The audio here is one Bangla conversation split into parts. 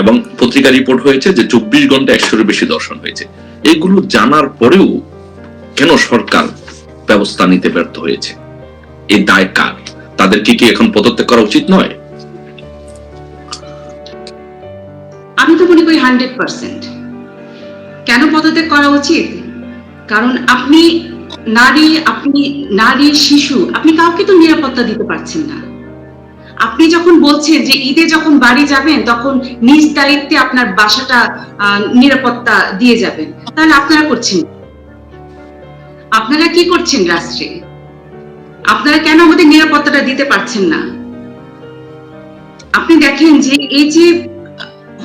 এবং পত্রিকা রিপোর্ট হয়েছে যে চব্বিশ ঘণ্টা একশোর বেশি দর্শন হয়েছে। এগুলো জানার পরেও কেন সরকার ব্যবস্থা নিতে ব্যর্থ হয়েছে? এই দায় কার? তাদেরকে কি এখন পদত্যাগ করা উচিত নয়? আমি তো মনে করি হান্ড্রেড পার্সেন্ট। কেন পদত্যাগ করা উচিত? কারণ আপনি নারী আপনি নারী, শিশু, আপনি কাউকে তো নিরাপত্তা দিতে পারছেন না। আপনি যখন বলছেন যে ঈদে যখন বাড়ি যাবেন, তখন নিজ দায়িত্বে আপনার বাসাটা নিরাপত্তা দিয়ে যাবেন। তাহলে আপনারা করছেন আপনারা কি করছেন রাষ্ট্রে আপনারা কেন আমাদের নিরাপত্তাটা দিতে পারছেন না? আপনি দেখেন যে এই যে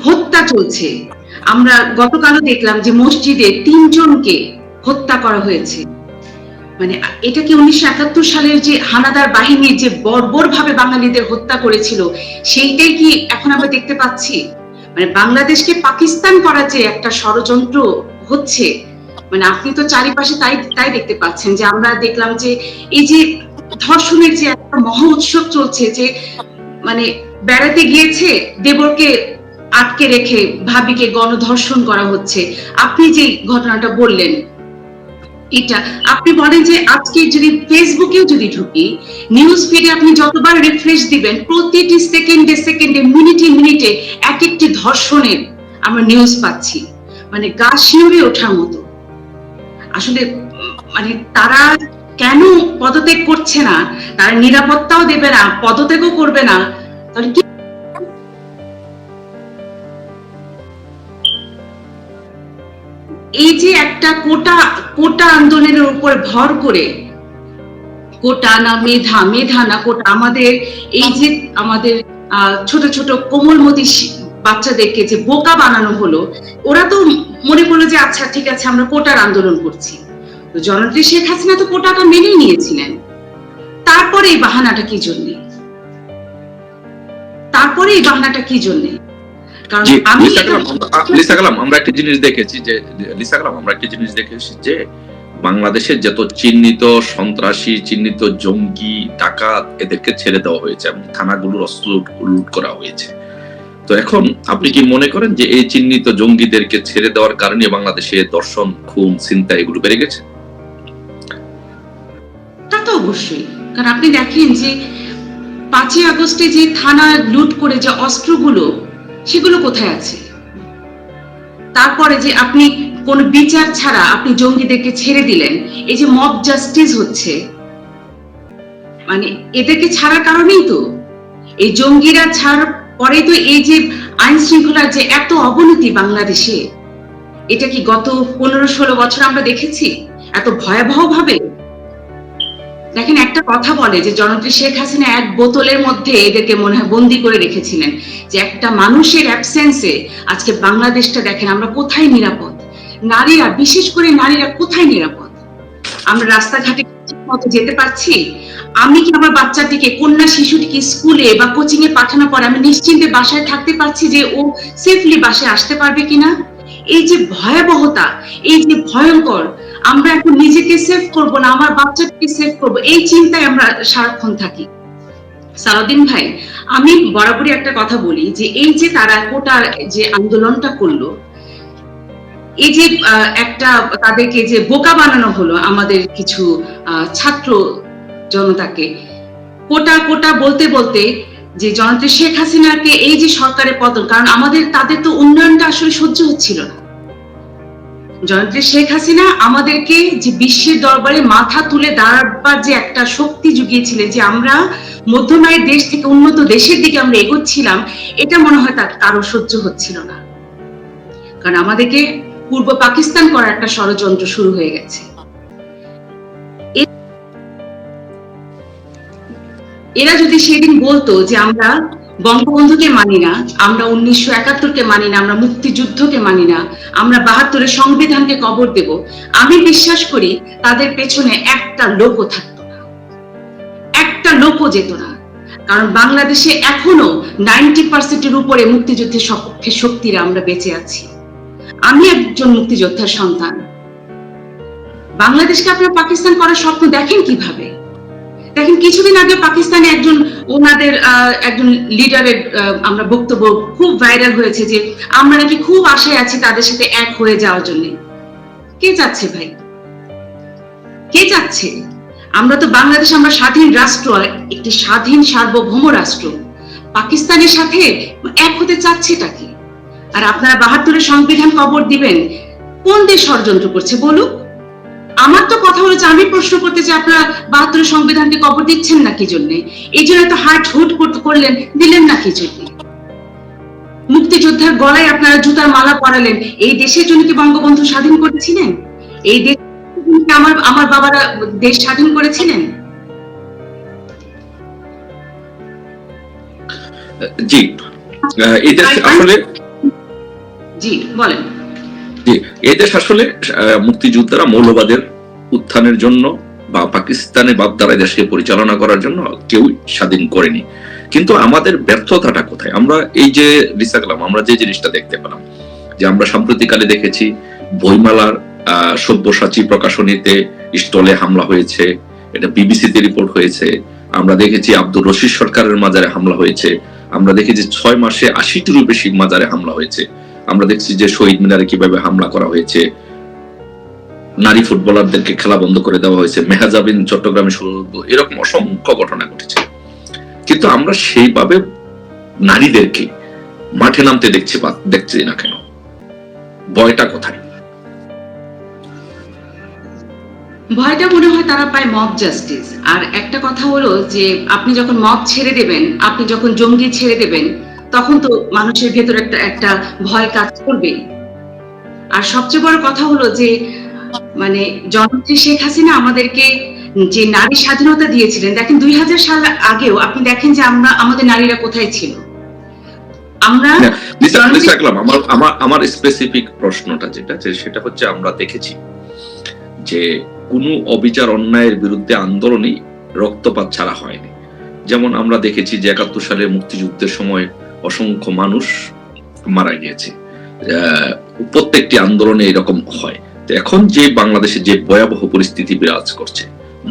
হত্যা চলছে, আমরা গতকালও দেখলাম যে মসজিদে তিনজনকে হত্যা করা হয়েছে। মানে এটা কি উনিশশো একাত্তর সালের যে হানাদার বাহিনী যে বর্বর ভাবে বাঙালিদের হত্যা করেছিল, সেইটাই কি এখন আমরা দেখতে পাচ্ছি? মানে বাংলাদেশকে পাকিস্তান করার যে একটা ষড়যন্ত্র হচ্ছে মানে আপনি তো চারিপাশে তাই তাই দেখতে পাচ্ছেন যে আমরা দেখলাম যে এই যে ধর্ষণের যে একটা মহা উৎসব চলছে যে মানে বেড়াতে গিয়েছে, দেবরকে আটকে রেখে ভাবিকে গণধর্ষণ করা হচ্ছে। আপনি যে ঘটনাটা বললেন এটা আপনি বলেন যে আজকে যদি ফেসবুকেও যদি ঢুকি নিউজ ফিডে আপনি যতবার রিফ্রেশ দিবেন, প্রতিটি সেকেন্ডে সেকেন্ডে মিনিটে মিনিটে এক একটি ধর্ষণের আমরা নিউজ পাচ্ছি। মানে গা শিউরে ওঠার মতো। আসলে মানে তারা কেন পদত্যাগ করছে না, তারা নিরাপত্তাও দেবে না, পদত্যাগও করবে না, তাহলে কি এই যে একটা কোটা কোটা আন্দোলনের উপর ভর করে, কোটা না মেধা মেধা না কোটা, আমাদের এই যে আমাদের ছোট ছোট কোমলমতি বাচ্চাদেরকে যে বোকা বানানো হলো, ওরা তো মনে করল যে আচ্ছা ঠিক আছে, আমরা কোটার আন্দোলন করছি। তো জননেত্রী শেখ হাসিনা তো কোটাটা মেনেই নিয়েছিলেন। তারপরে এই বাহানাটা কি জন্যে? তারপরে এই বাহানাটা কি জন্যে? আমরা- আ, লিসা কালাম আমরা একটা জিনিস দেখেছি যে লিসা কালাম আমরা একটা জিনিস দেখেছি যে বাংলাদেশের যত চিহ্নিত সন্ত্রাসী চিহ্নিত জঙ্গি ডাকাত এদেরকে ছেড়ে দেওয়া হয়েছে এবং থানাগুলোর অস্ত্র লুট- লুট করা হয়েছে। তো এখন আপনি কি মনে করেন যে এই চিহ্নিত জঙ্গিদেরকে ছেড়ে দেওয়ার কারণে বাংলাদেশে দর্শন খুন চিন্তা এগুলো বেড়ে গেছে? তা তো অবশ্যই। কারণ আপনি দেখেন যে পাঁচই আগস্টে যে থানা লুট করে যে অস্ত্রগুলো সেগুলো কোথায় আছে? তারপরে যে আপনি কোন বিচার ছাড়া আপনি জঙ্গিদেরকে ছেড়ে দিলেন, এই যে মব জাস্টিস হচ্ছে মানে এদেরকে ছাড়ার কারণেই তো। এই জঙ্গিরা ছাড়ার পরে তো এই যে আইন শৃঙ্খলার যে এত অবনতি বাংলাদেশে, এটা কি গত পনেরো ষোলো বছর আমরা দেখেছি? এত ভয়াবহ ভাবে দেখেন, একটা কথা বলে যে জনপ্রিয় শেখ হাসিনা এক বোতলের মধ্যে এদেরকে মনে হয় বন্দি করে রেখেছিলেন। যে একটা মানুষের অ্যাবসেন্সে আজকে বাংলাদেশটা দেখেন, আমরা কোথায় নিরাপদ? নারীরা, বিশেষ করে নারীরা কোথায় নিরাপদ? আমরা রাস্তাঘাটে মতো যেতে পারছি? আমি কি আমার বাচ্চাটিকে, কন্যা শিশুটিকে স্কুলে বা কোচিং এ পাঠানোর পর আমি নিশ্চিন্তে বাসায় থাকতে পারছি যে ও সেফলি বাসায় আসতে পারবে কিনা? এই যে ভয়াবহতা, এই যে ভয়ঙ্কর আমরা এখন নিজেকে সেভ করব না, আমার বাচ্চাকে সেভ করব। এই চিন্তায় আমরা সারাক্ষণ থাকি। সারাদিন ভাই, আমি বরাবরই একটা কথা বলি যে, এই যে তারা কোটার যে আন্দোলনটা করল, এই যে একটা তাদেরকে যে বোকা বানানো হলো আমাদের কিছু ছাত্র জনতাকে, কোটা কোটা বলতে বলতে যে জনতা শেখ হাসিনাকে এই যে সরকারের পতন, কারণ আমাদের, তাদের তো উন্নয়নটা আসলে সহ্য হচ্ছিল না। জয়ন্ত্রী শেখ হাসিনা আমাদেরকে যে বিশ্বের দরবারে মাথা তুলে দাঁড়াবার যে একটা শক্তি জুগিয়েছিলেন যে আমরা মধ্যমায়ের দেশ থেকে উন্নত দেশের দিকে আমরা এগোচ্ছিলাম, এটা মনে হয় তার কারও সহ্য হচ্ছিল না। কারণ আমাদেরকে পূর্ব পাকিস্তান করার একটা ষড়যন্ত্র শুরু হয়ে গেছে। এরা যদি সেদিন বলতো যে আমরা বঙ্গবন্ধুকে মানি না, আমরা উনিশশো একাত্তরকে মানি না, আমরা মুক্তিযুদ্ধকে মানি না, আমরা বাহাত্তরের সংবিধানকে কবর দেব। আমি বিশ্বাস করি তাদের পেছনে একটা লোকও থাকতো না। একটা লোকও যেত না। কারণ বাংলাদেশে এখনও নাইনটি পার্সেন্টের উপরে মুক্তিযুদ্ধের সপক্ষে শক্তিরা আমরা বেঁচে আছি। আমি একজন মুক্তিযোদ্ধার সন্তান। বাংলাদেশকে আপনারা পাকিস্তান করার স্বপ্ন দেখেন কীভাবে? দেখেন, কিছুদিন আগে পাকিস্তানে একজন ওনাদের একজন লিডারের আমরা বক্তব্য খুব ভাইরাল হয়েছে যে আমরা নাকি খুব আশায় আছি তাদের সাথে এক হয়ে যাওয়ার জন্য। কে চাচ্ছে ভাই? কে চাচ্ছে? আমরা তো বাংলাদেশ, আমরা স্বাধীন রাষ্ট্র একটি স্বাধীন সার্বভৌম রাষ্ট্র। পাকিস্তানের সাথে এক হতে চাচ্ছেটা কি? আর আপনারা বাহাত্তরের সংবিধান কবর দিবেন, কোন দেশ ষড়যন্ত্র করছে বলুক আমার তো কথা হলো যে আমি প্রশ্ন করতে চাই আপনারা বাহাত্তরের সংবিধানকে কবর দিচ্ছেন না কি জন্য? এই জন্য তো হার্ট হুট করলেন দিলেন না কি জন্য? মুক্তিযোদ্ধার গলায় আপনারা জুতার মালা পরালেন এই দেশের জন্য কি বঙ্গবন্ধু স্বাধীন করেছিলেন? এই দেশ আমার আমার বাবারা দেশ স্বাধীন করেছিলেন? জি এই দেশ আসলে জি বলেন। জি এই দেশ আসলে মুক্তিযোদ্ধারা মৌলবাদের উত্থানের জন্য বা পাকিস্তানে বাদ দ্বারা দেশকে পরিচালনা করার জন্য কেউ স্বাধীন করেনি। কিন্তু আমাদের ব্যর্থতাটা কোথায়? আমরা এই যে রিসা কালাম আমরা যে জিনিসটা দেখতে পেলাম, যে আমরা সাম্প্রতিককালে দেখেছি বইমেলার সব্যসাচী প্রকাশনীতে স্টলে হামলা হয়েছে, এটা বিবিসিতে রিপোর্ট হয়েছে, আমরা দেখেছি আব্দুর রশিদ সরকারের মাজারে হামলা হয়েছে, আমরা দেখেছি ছয় মাসে আশিটিরও বেশি মাজারে হামলা হয়েছে। আমরা দেখছি যে শহীদ মিনারে কীভাবে হামলা করা হয়েছে। নারী ফুটবলারদেরকে খেলা বন্ধ করে দেওয়া হয়েছে। মেহাজাবিন চট্টগ্রামে এরকম অসংখ্য ঘটনা ঘটেছে। কিন্তু আমরা সেইভাবে নারীদেরকে মাঠে নামতে দেখছি দেখছি না কেন? ভয়টা কোথায়? ভয়টা মনে হয় তারা পায় মব জাস্টিস আর একটা কথা হলো যে, আপনি যখন মব ছেড়ে দেবেন, আপনি যখন জঙ্গি ছেড়ে দেবেন তখন তো মানুষের ভেতর একটা একটা ভয় কাজ করবে আর সবচেয়ে বড় কথা হলো যে মানে জননেত্রী শেখ হাসিনা আমাদেরকে যে নারী স্বাধীনতা দিয়েছিলেন দেখেন দুই হাজার সাল আগেও আপনি দেখেন যে আমরা আমাদের নারীরা কোথায় ছিল? আমরা আমার স্পেসিফিক প্রশ্নটা যেটা সেটা হচ্ছে আমরা দেখেছি যে কোনো অবিচার অন্যায়ের বিরুদ্ধে আন্দোলনই রক্তপাত ছাড়া হয়নি। যেমন আমরা দেখেছি যে একাত্তর সালে মুক্তিযুদ্ধের সময় অসংখ্য মানুষ মারা গিয়েছে। প্রত্যেকটি আন্দোলনে এরকম হয়। তো এখন যে বাংলাদেশে যে ভয়াবহ পরিস্থিতি বিরাজ করছে,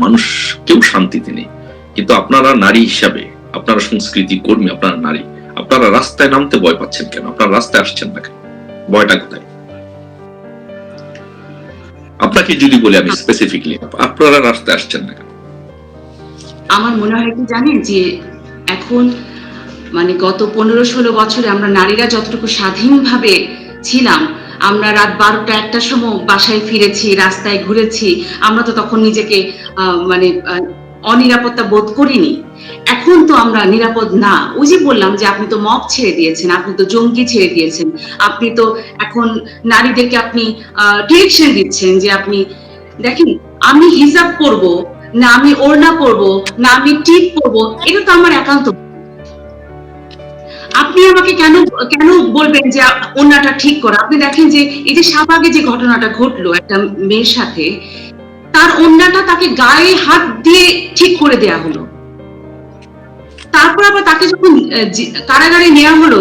মানুষ কেউ শান্তিতে নেই। কিন্তু আপনারা নারী হিসাবে, আপনারা সংস্কৃতি কর্মী, আপনারা নারী, আপনারা রাস্তায় নামতে ভয় পাচ্ছেন কেন? আপনারা রাস্তায় আসছেন না কেন? ভয়টা কোথায়? আপনাকে যদি বলি আমি স্পেসিফিকলি আপনারা রাস্তায় আসছেন না কেন? আমার মনে হয় কি জানেন যে এখন মানে গত পনেরো ষোলো বছরে আমরা নারীরা যতটুকু স্বাধীনভাবে ছিলাম, আমরা রাত বারোটা একটার সময় বাসায় ফিরেছি, রাস্তায় ঘুরেছি, আমরা তো তখন নিজেকে মানে অনিরাপত্তা বোধ করিনি। এখন তো আমরা নিরাপদ না। ওই যে বললাম যে আপনি তো মব ছেড়ে দিয়েছেন, আপনি তো জঙ্গি ছেড়ে দিয়েছেন, আপনি তো এখন নারীদেরকে আপনি ডিরেকশন দিচ্ছেন যে আপনি, দেখেন, আমি হিসাব করব, না আমি ওড়না পরবো, না আমি টিপ পরবো, এটা তো আমার একান্ত আপনি আমাকে কেন কেন বলবেন যে ওড়নাটা ঠিক করা? আপনি দেখেন যে এই যে শাহবাগে যে ঘটনাটা ঘটলো একটা মেয়ের সাথে, তার ওড়নাটা তাকে গায়ে হাত দিয়ে ঠিক করে দেয়া হলো। তারপর আবার তাকে যখন কারাগারে নেওয়া হলো,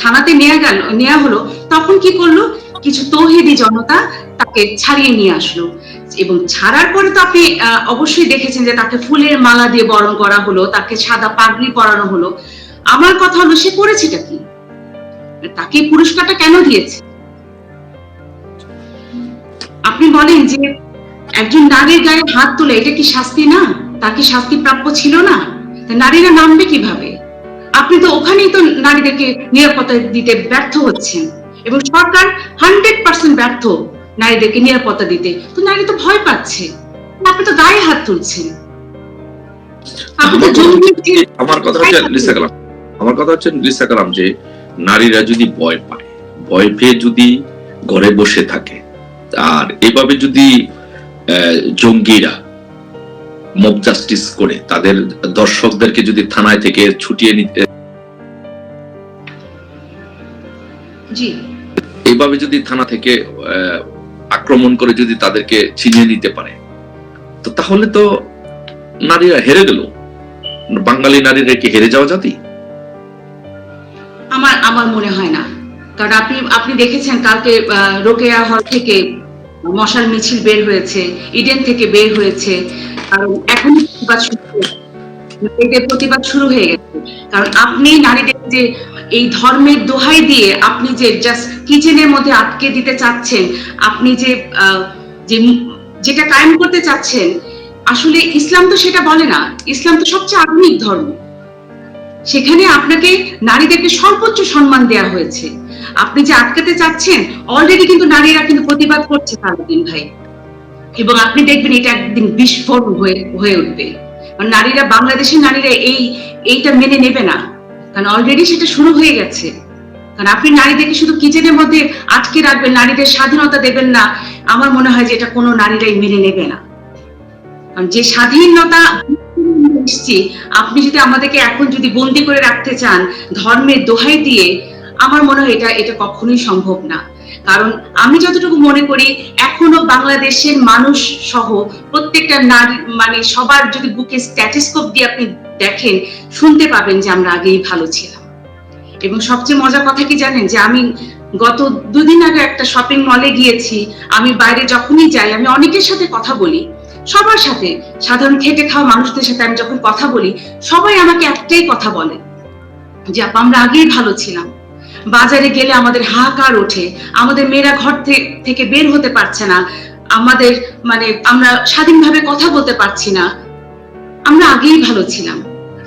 থানাতে নেওয়া গেল নেওয়া হলো, তখন কি করল? কিছু তৌহিদি জনতা তাকে ছাড়িয়ে নিয়ে আসলো। এবং ছাড়ার পরে তো আপনি অবশ্যই দেখেছেন যে তাকে ফুলের মালা দিয়ে বরণ করা হলো, তাকে সাদা পাগড়ি পরানো হলো। আমার কথা হলো সে করেছেটা কি? তাকে পুরস্কারটা কেন দিয়েছে? আপনি বলেন যে একজন নারীর গায়ে হাত তোলে এটা কি শাস্তি না? তাকে শাস্তি প্রাপ্য ছিল না? নারীরা নামবে কীভাবে? আপনি তো ওখানেই তো নারীদেরকে নিরাপত্তা দিতে ব্যর্থ হচ্ছেন। এবং সরকার হান্ড্রেড পার্সেন্ট ব্যর্থ নারীদেরকে নিরাপত্তা দিতে। তো নারী তো ভয় পাচ্ছে। আপনি তো গায়ে হাত তুলছেন। আমার কথা লিসা আমার কথা হচ্ছে লিসা কালাম যে নারীরা যদি ভয় পায় ভয় পেয়ে যদি ঘরে বসে থাকে আর এভাবে যদি জঙ্গিরা মব জাস্টিস করে তাদের দর্শকদেরকে যদি থানায় থেকে ছুটিয়ে নিতে জি। এইভাবে যদি থানা থেকে আহ, আক্রমণ করে যদি তাদেরকে ছিনিয়ে নিতে পারে তো তাহলে তো নারীরা হেরে গেল। বাঙালি নারীরা কি হেরে যাওয়া জাতি? আমার আমার মনে হয় না। কারণ আপনি আপনি দেখেছেন কালকে রোকেয়া হল থেকে মশাল মিছিল বের হয়েছে, ইডেন থেকে বের হয়েছে। কারণ এখন প্রতিবাদ শুরু হয়ে গেছে। কারণ আপনি নারীদের যে এই ধর্মের দোহাই দিয়ে আপনি যে জাস্ট কিচেনের মধ্যে আটকে দিতে চাচ্ছেন, আপনি যে যেটা কায়েম করতে চাচ্ছেন, আসলে ইসলাম তো সেটা বলে না। ইসলাম তো সবচেয়ে আধুনিক ধর্ম। সেখানে আপনাকে নারীদেরকে সর্বোচ্চ সম্মান দেওয়া হয়েছে। আপনি যে আটকাতে চাচ্ছেন অলরেডি কিন্তু নারীরা কিন্তু প্রতিবাদ করছে সারাদিন ভাই। এবং আপনি দেখবেন এটা একদিন বিস্ফোরণ হয়ে হয়ে উঠবে। নারীরা, বাংলাদেশের নারীরা এই, এইটা মেনে নেবে না। কারণ অলরেডি সেটা শুরু হয়ে গেছে। কারণ আপনি নারীদেরকে শুধু কিচেনের মধ্যে আটকে রাখবেন, নারীদের স্বাধীনতা দেবেন না। আমার মনে হয় যে এটা কোনো নারীরাই মেনে নেবে না। যে স্বাধীনতা এসছি আপনি যদি আমাদেরকে এখন যদি বন্দি করে রাখতে চান, ধর্মের দোহাই দিয়ে, আমার মনে হয় এটা এটা কখনোই সম্ভব না। কারণ আমি যতটুকু মনে করি, এখনও বাংলাদেশের মানুষ সহ প্রত্যেকটা নারী মানে সবার যদি বুকে স্ট্যাটিস্কোপ দিয়ে আপনি দেখেন, শুনতে পাবেন যে আমরা আগেই ভালো ছিলাম। এবং সবচেয়ে মজার কথা কি জানেন? যে আমি গত দুদিন আগে একটা শপিং মলে গিয়েছি। আমি বাইরে যখনই যাই, আমি অনেকের সাথে কথা বলি। সবার সাথে সাধারণ খেটে খাওয়া মানুষদের সাথে আমি যখন কথা বলি, সবাই আমাকে একটাই কথা বলে যে, আপা, আমরা আগেই ভালো ছিলাম। বাজারে গেলে আমাদের হাহাকার ওঠে, আমাদের মেয়েরা ঘর থেকে বের হতে পারছে না, আমাদের মানে আমরা স্বাধীনভাবে কথা বলতে পারছি না। আমরা আগেই ভালো ছিলাম।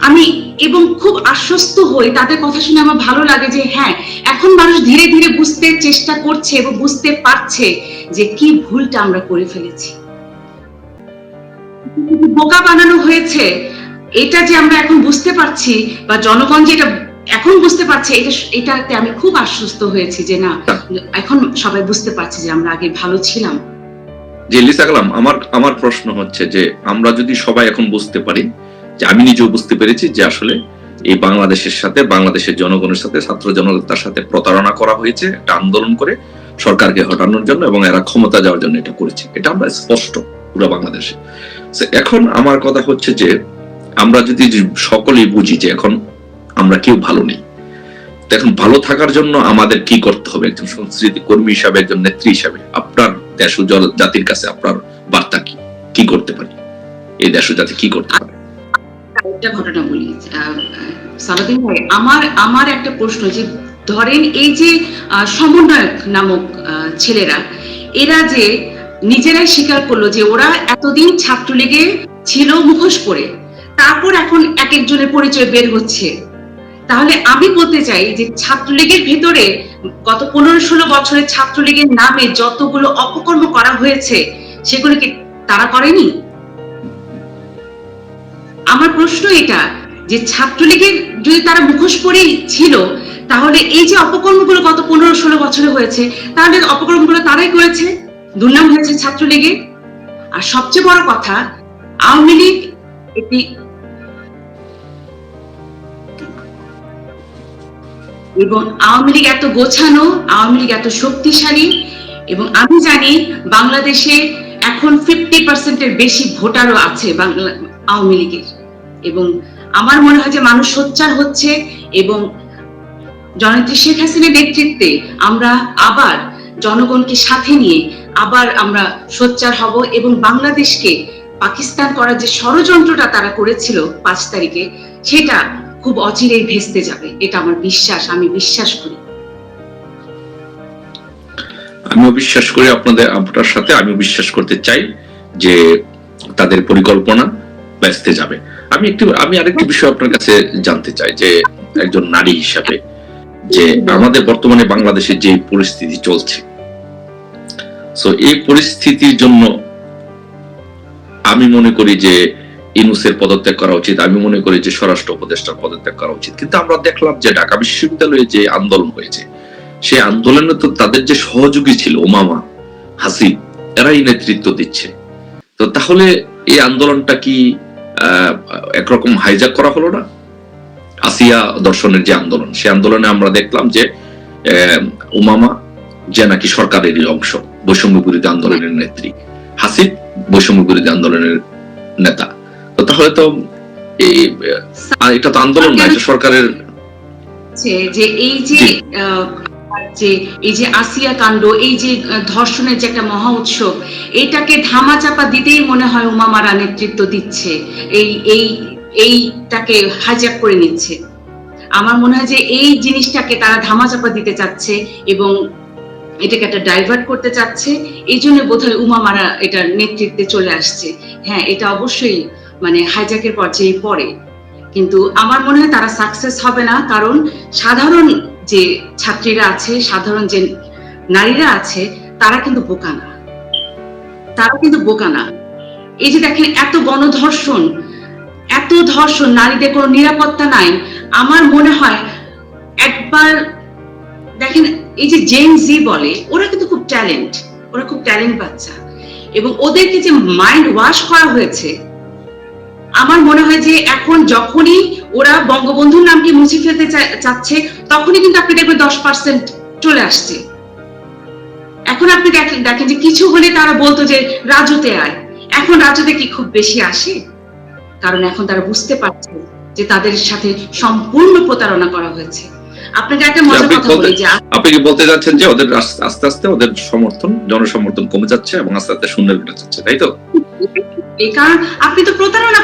আমি এবং খুব আশ্বস্ত হই, তাদের কথা শুনে আমার ভালো লাগে যে হ্যাঁ এখন মানুষ ধীরে ধীরে বুঝতে চেষ্টা করছে এবং বুঝতে পারছে যে, কি ভুলটা আমরা করে ফেলেছি। বোকা বানানো হয়েছে, এটা যে আমরা এখন বুঝতে পারছি বা জনগণ যে এটা এখন বুঝতে পারছে, এটা এটাতে আমি খুব আশ্বস্ত হয়েছি যে না, এখন সবাই বুঝতে পারছে যে আমরা আগে ভালো ছিলাম। যে লিসা কালাম, আমার আমার প্রশ্ন হচ্ছে যে আমরা যদি সবাই এখন বুঝতে পারি, যে আমি নিজেও বুঝতে পেরেছি যে আসলে এই বাংলাদেশের সাথে, বাংলাদেশের জনগণের সাথে, ছাত্র জনতার সাথে প্রতারণা করা হয়েছে, একটা আন্দোলন করে সরকারকে হটানোর জন্য এবং এরা ক্ষমতা যাওয়ার জন্য এটা করেছে। এটা আমরা স্পষ্ট। পুরো বাংলাদেশে। এখন আমার কথা হচ্ছে যে, আমরা যদি সকলেই বুঝি যে এখন আমরা কেউ ভালো নেই এখন ভালো থাকার জন্য আমাদের কি করতে হবে? একজন সংস্কৃতি কর্মী হিসাবে, একজন নেত্রী হিসাবে, আপনার দেশ জল- জাতির কাছে আপনার বার্তা কি? কি করতে পারি? এই দেশ জাতি কি করতে পারে? একটা ঘটনা বলি সালাদিন ভাই, আমার আমার একটা প্রশ্ন যে, ধরেন এই যে সমন্বয়ক নামক ছেলেরা, এরা যে নিজেরাই স্বীকার করল যে ওরা এতদিন ছাত্রলীগে ছিল মুখোশ করে তারপর এখন এক একজনের পরিচয় বের হচ্ছে। তাহলে আমি বলতে চাই যে ছাত্রলীগের ভেতরে গত পনেরো ষোলো বছরের ছাত্রলীগের নামে যতগুলো অপকর্ম করা হয়েছে, সেগুলো কি তারা করেনি? আমার প্রশ্ন এটা যে ছাত্রলীগের যদি তারা মুখোশ পরেই ছিল, তাহলে এই যে অপকর্মগুলো গত পনেরো ষোলো বছরে হয়েছে তাহলে অপকর্মগুলো তারাই করেছে? দুর্নাম হয়েছে ছাত্রলীগে আর সবচেয়ে বড় কথা, আওয়ামী লীগ একটি এবং আওয়ামী লীগ এত গোছানো, আওয়ামী লীগ এত শক্তিশালী এবং আমি জানি বাংলাদেশে এখন ফিফটি পার্সেন্টের বেশি ভোটারও আছে বাংলা আওয়ামী লীগের। এবং আমার মনে হয় যে মানুষ সোচ্চার হচ্ছে এবং জননেত্রী শেখ হাসিনার নেতৃত্বে আমরা আবার জনগণকে সাথে নিয়ে আবার আমরা সোচ্চার হব এবং বাংলাদেশকে পাকিস্তান করার যে ষড়যন্ত্রটা তারা করেছিল পাঁচ তারিখে, সেটা খুব অচিরেই ভেস্তে যাবে। এটা আমার বিশ্বাস, আমি বিশ্বাস করি। আমিও বিশ্বাস করি আপনাদের, আপনার সাথে। আমিও বিশ্বাস করতে চাই যে তাদের পরিকল্পনা ব্যস্তে যাবে। আমি একটু, আমি আরেকটি বিষয় আপনার কাছে জানতে চাই, যে একজন নারী হিসাবে, যে আমাদের বর্তমানে বাংলাদেশে যে পরিস্থিতি চলছে সো এই পরিস্থিতির জন্য আমি মনে করি যে ইনুসের পদত্যাগ করা উচিত। আমি মনে করি যে স্বরাষ্ট্র উপদেষ্টার পদত্যাগ করা উচিত। কিন্তু আমরা দেখলাম যে ঢাকা বিশ্ববিদ্যালয়ে যে আন্দোলন হয়েছে, সেই আন্দোলনে তো তাদের যে সহযোগী ছিল ওমামা, হাসিব, এরাই নেতৃত্ব দিচ্ছে। তো তাহলে এই আন্দোলনটা কি একরকম হাইজাক করা হলো না? আসিয়া দর্শনের যে আন্দোলন, সেই আন্দোলনে আমরা দেখলাম যে ওমামা যে নাকি সরকারেরই অংশ। বৈষম্য বিরোধী আন্দোলনের নেত্রী হাসিব বৈষম্য বিরোধী আন্দোলনের নেতা। তো তাহলে তো এই এটা তো আন্দোলন না এটা সরকারের যে এই যে যে এই যে আসিয়া কাণ্ড এই যে ধর্ষণের যে একটা মহা উৎসব এটাকে ধামাচাপা দিতেই মনে হয় উমামারা নেতৃত্ব দিচ্ছে। এই এই এইটাকে হাইজ্যাক করে নিচ্ছে। আমার মনে হয় যে এই জিনিসটাকে তারা ধামাচাপা দিতে চাচ্ছে এবং এটাকে একটা ডাইভার্ট করতে চাচ্ছে, এই জন্য বোধহয় উমা মারা এটার নেতৃত্বে চলে আসছে। হ্যাঁ এটা অবশ্যই মানে হাইজ্যাকের পর্যায়ে পড়ে। কিন্তু আমার মনে হয় তারা সাকসেস হবে না, কারণ সাধারণ যে ছাত্রীরা আছে, সাধারণ যে নারীরা আছে, তারা কিন্তু বোকা না। তারা কিন্তু বোকা না। এই যে দেখেন, এত গণধর্ষণ, এত ধর্ষণ, নারীদের কোনো নিরাপত্তা নাই। আমার মনে হয় একবার, দেখেন এই যে জেন জি বলে, ওরা কিন্তু খুব ট্যালেন্ট ওরা খুব ট্যালেন্ট বাচ্চা। এবং ওদেরকে যে মাইন্ড ওয়াশ করা হয়েছে, আমার মনে হয় যে এখন যখনই ওরা বঙ্গবন্ধুর নামকে মুছে ফেলতে চাচ্ছে, তখনই কিন্তু আপনি দেখবেন দশ পার্সেন্ট চলে আসছে। এখন আপনি দেখেন দেখেন যে কিছু হলে তারা বলতো যে রাজুতে আয়। এখন রাজুতে কি খুব বেশি আসে? কারণ এখন তারা বুঝতে পারছে যে তাদের সাথে সম্পূর্ণ প্রতারণা করা হয়েছে। আপনাকে একটা মজার কথা বলি যে আপনি কি বলতে যাচ্ছেন যে ওদের আস্তে আস্তে ওদের সমর্থন জনসমর্থন কমে যাচ্ছে এবং আস্তে আস্তে শূন্য যাচ্ছে তাই তো? এই কারণ আপনি তো প্রতারণা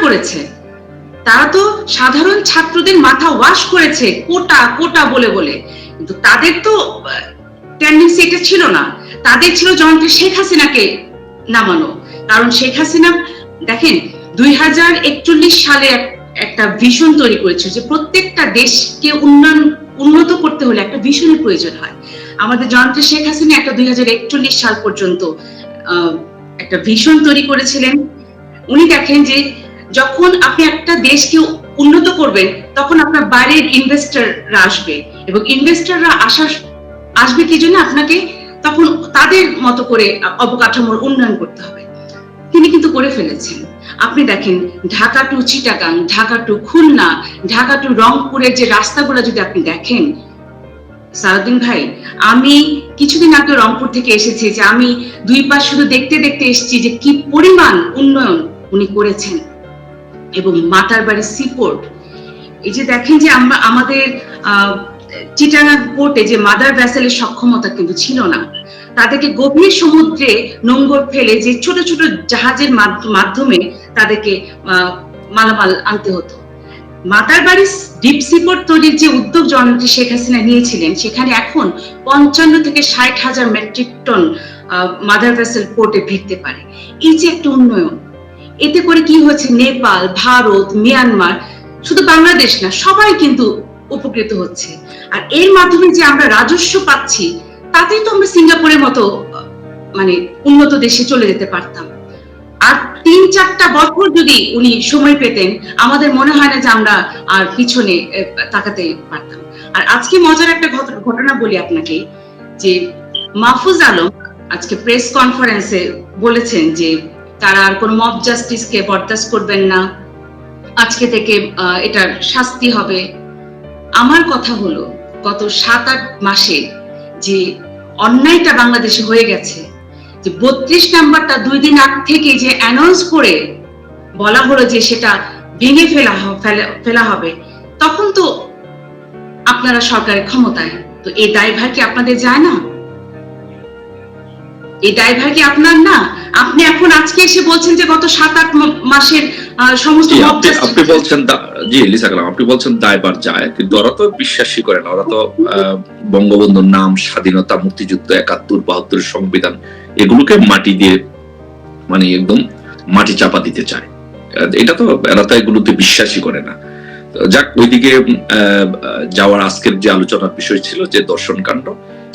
তারা তো সাধারণ ছাত্রদের মাথা ওয়াশ করেছে কোটা কোটা বলে বলে। কিন্তু তাদের তো টেন্ডেন্সি এটা ছিল না। তাদের ছিল জনকে শেখ হাসিনাকে নামানো। কারণ শেখ হাসিনা দেখেন দুই হাজার একচল্লিশ সালে একটা ভিশন তৈরি করেছিল যে প্রত্যেকটা দেশকে উন্নয়ন উন্নত করতে হলে একটা ভিশনের প্রয়োজন হয়। আমাদের জনতা শেখ হাসিনা একটা দুই হাজার একচল্লিশ সাল পর্যন্ত একটা ভিশন তৈরি করেছিলেন। উনি দেখেন যে যখন আপনি একটা দেশকে উন্নত করবেন, তখন আপনার বাইরের ইনভেস্টররা আসবে এবং ইনভেস্টররা আসার, আসবে কি জন্য? আপনাকে তখন তাদের মতো করে অবকাঠামোর উন্নয়ন করতে হবে। তিনি কিন্তু করে ফেলেছেন। আপনি দেখেন Dhaka to Chittagong Dhaka to Khulna Dhaka to রংপুরের যে রাস্তাগুলো যদি আপনি দেখেন সারাদিন ভাই আমি কিছুদিন আগে রংপুর থেকে এসেছি যে আমি দুই পাশ শুধু দেখতে দেখতে এসেছি যে কি পরিমাণ উন্নয়ন উনি করেছেন। এবং মাতার বাড়ি সিপোর্ট। এই যে দেখেন যে আমরা আমাদের আহ, চিটাগাং পোর্টে যে মাদার ভ্যাসেলের সক্ষমতা কিন্তু ছিল না। তাদেরকে গভীর সমুদ্রে নোঙ্গর ফেলে যে ছোট ছোট জাহাজের মাধ্যমে তাদেরকে মালামাল আনতে হতো। মাতার বাড়ি ডিপ সিপোর্ট তৈরির যে উদ্যোগ জননেত্রী শেখ হাসিনা নিয়েছিলেন, সেখানে এখন পঞ্চান্ন থেকে ষাট হাজার মেট্রিক টন মাদার ভেসেল পোর্টে ভিড়তে পারে। এই যে একটা উন্নয়ন, এতে করে কি হচ্ছে নেপাল, ভারত, মিয়ানমার, শুধু বাংলাদেশ না, সবাই কিন্তু উপকৃত হচ্ছে। আর এর মাধ্যমে যে আমরা রাজস্ব পাচ্ছি, তাতেই তো আমরা সিঙ্গাপুরের মতো মানে উন্নত দেশে চলে যেতে পারতাম। আর তিন চারটা বছর যদি উনি সময় পেতেন, আমাদের মনে হয় না যে আমরা আর পিছনে তাকাতে পারতাম। আর আজকে মজার একটা ঘটনা বলি আপনাকে, যে মাহফুজ আলম আজকে প্রেস কনফারেন্সে বলেছেন যে তারা আর কোনো মব জাস্টিসকে বরদাস্ত করবেন না। আজকে থেকে এটার শাস্তি হবে। আমার কথা হলো গত সাত আট মাসে যে অন্যায়টা বাংলাদেশে হয়ে গেছে, যে বত্রিশ নাম্বারটা দুই দিন আগ থেকে যে অ্যানাউন্স করে বলা হলো যে সেটা ভেঙে ফেলা ফেলা হবে, তখন তো আপনারা সরকারের ক্ষমতায়। তো এই দায়ভার কি আপনাদের যায় না? এই দায়ভার কি আপনার না? আপনি এখন আজকে এসে বলছেন যে গত সাত আট মাসের সমস্ত আপনি বলছেন জি লিসা কালাম আপনি বলছেন দায়বার যায় কিন্তু ওরা তো বিশ্বাসই করে না। ওরা তো বঙ্গবন্ধুর নাম স্বাধীনতা মুক্তিযুদ্ধ একাত্তর বাহাত্তর সংবিধান এগুলোকে মাটি দিয়ে মানে একদম মাটি চাপা দিতে চায়। এটা তো এরা তো এগুলোতে বিশ্বাসই করে না। তো যাক ওইদিকে আহ, যাওয়ার আজকের যে আলোচনার বিষয় ছিল যে দর্শন কাণ্ড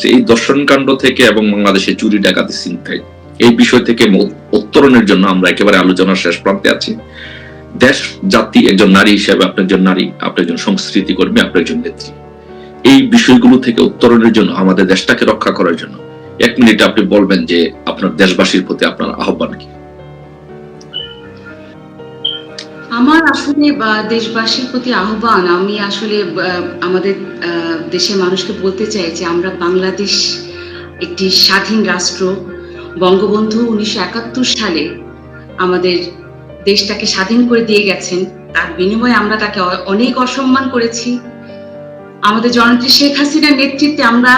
এই দর্শন কাণ্ড থেকে এবং বাংলাদেশে চুরি, ডাকাতি চিন্তায় এই বিষয় থেকে উত্তরণের জন্য আমরা একেবারে আলোচনার শেষ প্রান্তে আছি। দেশ, জাতি, একজন নারী হিসেবে আপনি একজন নারী, আপনি একজন সংস্কৃতি কর্মী, আপনি একজন নেত্রী। এই বিষয়গুলো থেকে উত্তরণের জন্য, আমাদের দেশটাকে রক্ষা করার জন্য, এক মিনিট আপনি বলবেন যে আপনার দেশবাসীর প্রতি আপনার আহ্বান কি? আমার আসলে দেশবাসীর প্রতি আহ্বান, আমি আসলে আমাদের দেশের মানুষকে বলতে চাই যে আমরা বাংলাদেশ একটি স্বাধীন রাষ্ট্র। বঙ্গবন্ধু উনিশশো একাত্তর সালে আমাদের দেশটাকে স্বাধীন করে দিয়ে গেছেন। তার বিনিময়ে আমরা তাকে অনেক অসম্মান করেছি। আমাদের জননেত্রী শেখ হাসিনার নেতৃত্বে আমরা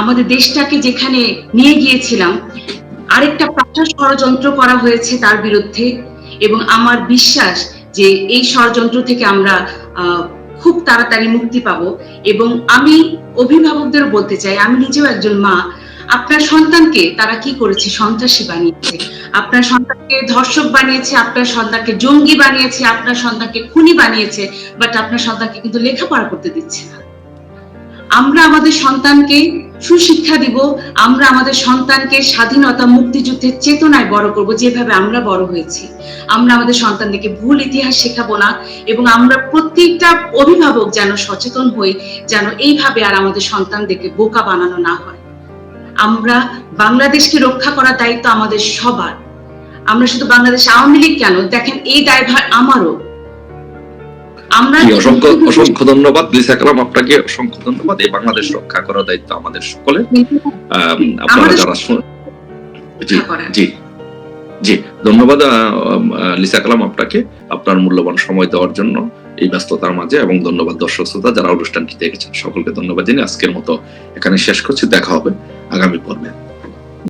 আমাদের দেশটাকে যেখানে নিয়ে গিয়েছিলাম, আরেকটা পাশা ষড়যন্ত্র করা হয়েছে তার বিরুদ্ধে। এবং আমার বিশ্বাস যে এই ষড়যন্ত্র থেকে আমরা খুব তাড়াতাড়ি মুক্তি পাব। এবং আমি অভিভাবকদের বলতে চাই, আমি নিজেও একজন মা, আপনার সন্তানকে তারা কি করেছে? সন্ত্রাসী বানিয়েছে। আপনার সন্তানকে ধর্ষক বানিয়েছে, আপনার সন্তানকে জঙ্গি বানিয়েছে, আপনার সন্তানকে খুনি বানিয়েছে বাট আপনার সন্তানকে কিন্তু লেখাপড়া করতে দিচ্ছে না। আমরা আমাদের সন্তানকে সুশিক্ষা দিব, আমরা আমাদের সন্তানকে স্বাধীনতা মুক্তিযুদ্ধের চেতনায় বড় করব যেভাবে আমরা বড় হয়েছি। আমরা আমাদের সন্তানদেরকে ভুল ইতিহাস শেখাবো না এবং আমরা প্রত্যেকটা অভিভাবক যেন সচেতন হই, যেন এইভাবে আর আমাদের সন্তানদেরকে বোকা বানানো না হয়। আমরা বাংলাদেশকে রক্ষা করার দায়িত্ব আমাদের সবার। আমরা শুধু বাংলাদেশ আওয়ামী লীগ কেন? দেখেন এই দায়ভার আমারও। আমরা অসংখ্য অসংখ্য ধন্যবাদ। লিসা কালাম আপনাকে অসংখ্য ধন্যবাদ। এই বাংলাদেশ রক্ষা করার দায়িত্ব আমাদের সকলের। আম, আপনারা যারা জি জি জি। ধন্যবাদ লিসা কালাম আপনাকে আপনার মূল্যবান সময় দেওয়ার জন্য এই ব্যস্ততার মাঝে এবং ধন্যবাদ দর্শক শ্রোতা যারা অনুষ্ঠানটি দেখেছেন সকলকে ধন্যবাদ জানিয়ে আজকের মতো এখানে শেষ করছি। দেখা হবে আগামী পর্বে।